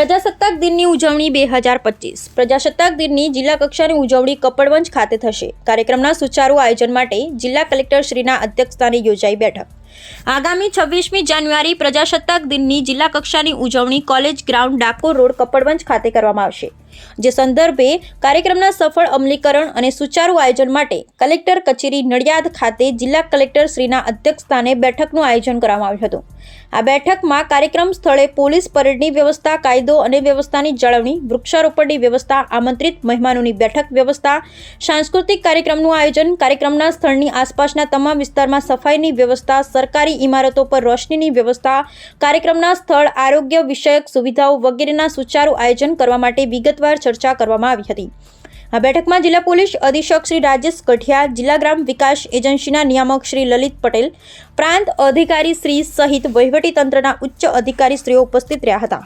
દિનની ઉજવણી બે હજાર પચીસ. પ્રજાસત્તાક દિનની જિલ્લા કક્ષાની ઉજવણી કપડવંજ ખાતે થશે. કાર્યક્રમના સુચારુ આયોજન માટે જિલ્લા કલેક્ટર શ્રીના અધ્યક્ષસ્થાને યોજાઈ બેઠક. આગામી છવ્વીસમી જાન્યુઆરી પ્રજાસત્તાક દિનની જિલ્લા કક્ષાની ઉજવણી college ground Dakor road Kapadvanj ખાતે કરવામાં આવશે. જે સંદર્ભે કાર્યક્રમના સફળ અમલીકરણ અને સુચારુ આયોજન માટે કલેક્ટર કચેરી નડિયાદ ખાતે જિલ્લા કલેક્ટર અધ્યક્ષસ્થાને બેઠકનું આયોજન કરવામાં આવ્યું હતું. આ બેઠકમાં કાર્યક્રમ સ્થળે પોલીસ પરેડની વ્યવસ્થા, કાયદો અને વ્યવસ્થાની જાળવણી, વૃક્ષારોપણની વ્યવસ્થા, આમંત્રિત મહેમાનોની બેઠક વ્યવસ્થા, સાંસ્કૃતિક કાર્યક્રમનું આયોજન, કાર્યક્રમના સ્થળની આસપાસના તમામ વિસ્તારમાં સફાઈની વ્યવસ્થા, સરકારી ઇમારતો પર રોશનીની વ્યવસ્થા, કાર્યક્રમના સ્થળ આરોગ્ય વિષયક સુવિધાઓ વગેરેના સુચારુ આયોજન કરવા માટે વિગતવાર ચર્ચા કરવામાં આવી હતી. આ બેઠકમાં જિલ્લા પોલીસ અધિક્ષક શ્રી રાજેશ કઠિયા જિલ્લા ગ્રામ વિકાસ એજન્સીના નિયામક શ્રી લલિત પટેલ, પ્રાંત અધિકારી શ્રી સહિત વહીવટી તંત્રના ઉચ્ચ અધિકારી શ્રીઓ ઉપસ્થિત રહ્યા હતા.